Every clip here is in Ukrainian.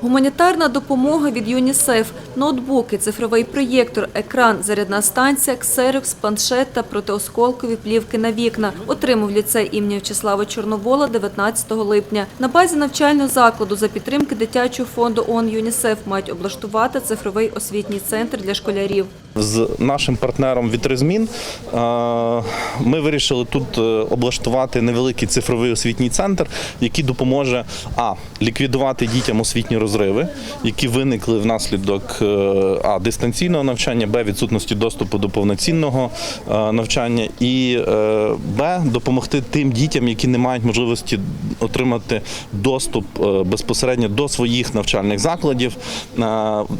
Гуманітарна допомога від ЮНІСЕФ, ноутбуки, цифровий проєктор, екран, зарядна станція, ксерокс, планшет та протиосколкові плівки на вікна отримав ліцей імені В'ячеслава Чорновола 19 липня. На базі навчального закладу за підтримки дитячого фонду ООН ЮНІСЕФ мають облаштувати цифровий освітній центр для школярів. З нашим партнером Вітризмін е, ми вирішили тут е, облаштувати невеликий цифровий освітній центр, який допоможе а ліквідувати дітям освітні розриви, які виникли внаслідок е, а дистанційного навчання, б відсутності доступу до повноцінного навчання, і б допомогти тим дітям, які не мають можливості отримати доступ безпосередньо до своїх навчальних закладів.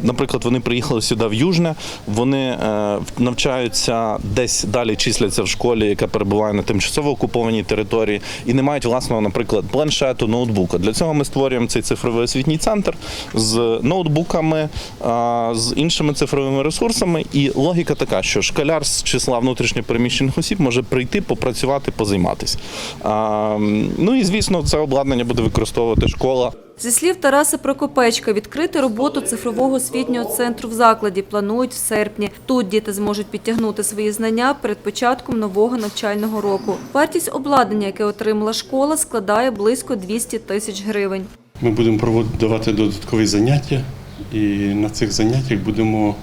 Наприклад, вони приїхали сюди в Южне, вони е, навчаються десь далі числяться в школі, яка перебуває на тимчасово окупованій території, і не мають власного, наприклад, планшету, ноутбука. Для цього ми створюємо цей цифровий освітній центр з ноутбуками, е, з іншими цифровими ресурсами. І логіка така, що школяр з числа внутрішньопереміщених осіб може прийти, попрацювати, позайматися. Ну і звісно, це обладнання буде використовувати школа. Зі слів Тараса Прокопечка, відкрити роботу цифрового освітнього центру в закладі планують в серпні. Тут діти зможуть підтягнути свої знання перед початком нового навчального року. Вартість обладнання, яке отримала школа, складає близько 200 тисяч гривень. Ми будемо проводити додаткові заняття, і на цих заняттях будемо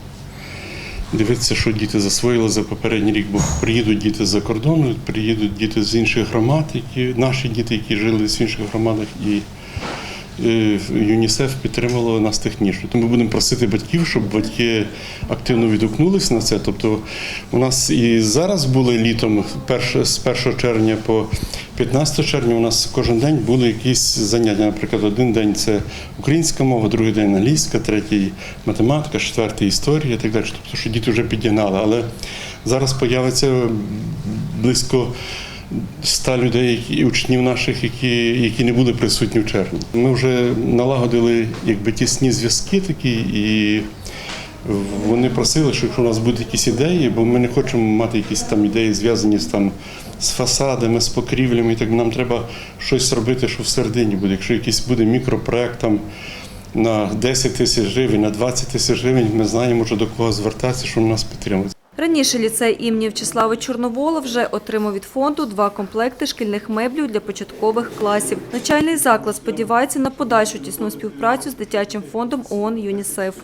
дивитися, що діти засвоїли за попередній рік, бо приїдуть діти з-за кордону, приїдуть діти з інших громад, які наші діти, які жили в інших громадах, і ЮНІСЕФ підтримало нас технічно. Тому ми будемо просити батьків, щоб батьки активно відгукнулися на це. Тобто у нас і зараз були літом, з 1 червня по 15 червня, у нас кожен день були якісь заняття. Наприклад, один день це українська мова, другий день англійська, третій математика, четвертий історія і так далі. Тобто, що діти вже підігнали. Але зараз появиться близько 100 людей, які, учнів наших, які, які не були присутні в червні. Ми вже налагодили якби тісні зв'язки такі, і вони просили, що якщо у нас будуть якісь ідеї, бо ми не хочемо мати якісь там ідеї, зв'язані з там з фасадами, з покрівлями, і так нам треба щось робити, що всередині буде. Якщо якийсь буде мікропроект там на 10 тисяч гривень, на 20 тисяч гривень, ми знаємо, що до кого звертатися, що нас підтримують. Раніше ліцей імені В'ячеслава Чорновола вже отримав від фонду два комплекти шкільних меблів для початкових класів. Начальний заклад сподівається на подальшу тісну співпрацю з дитячим фондом ООН ЮНІСЕФ.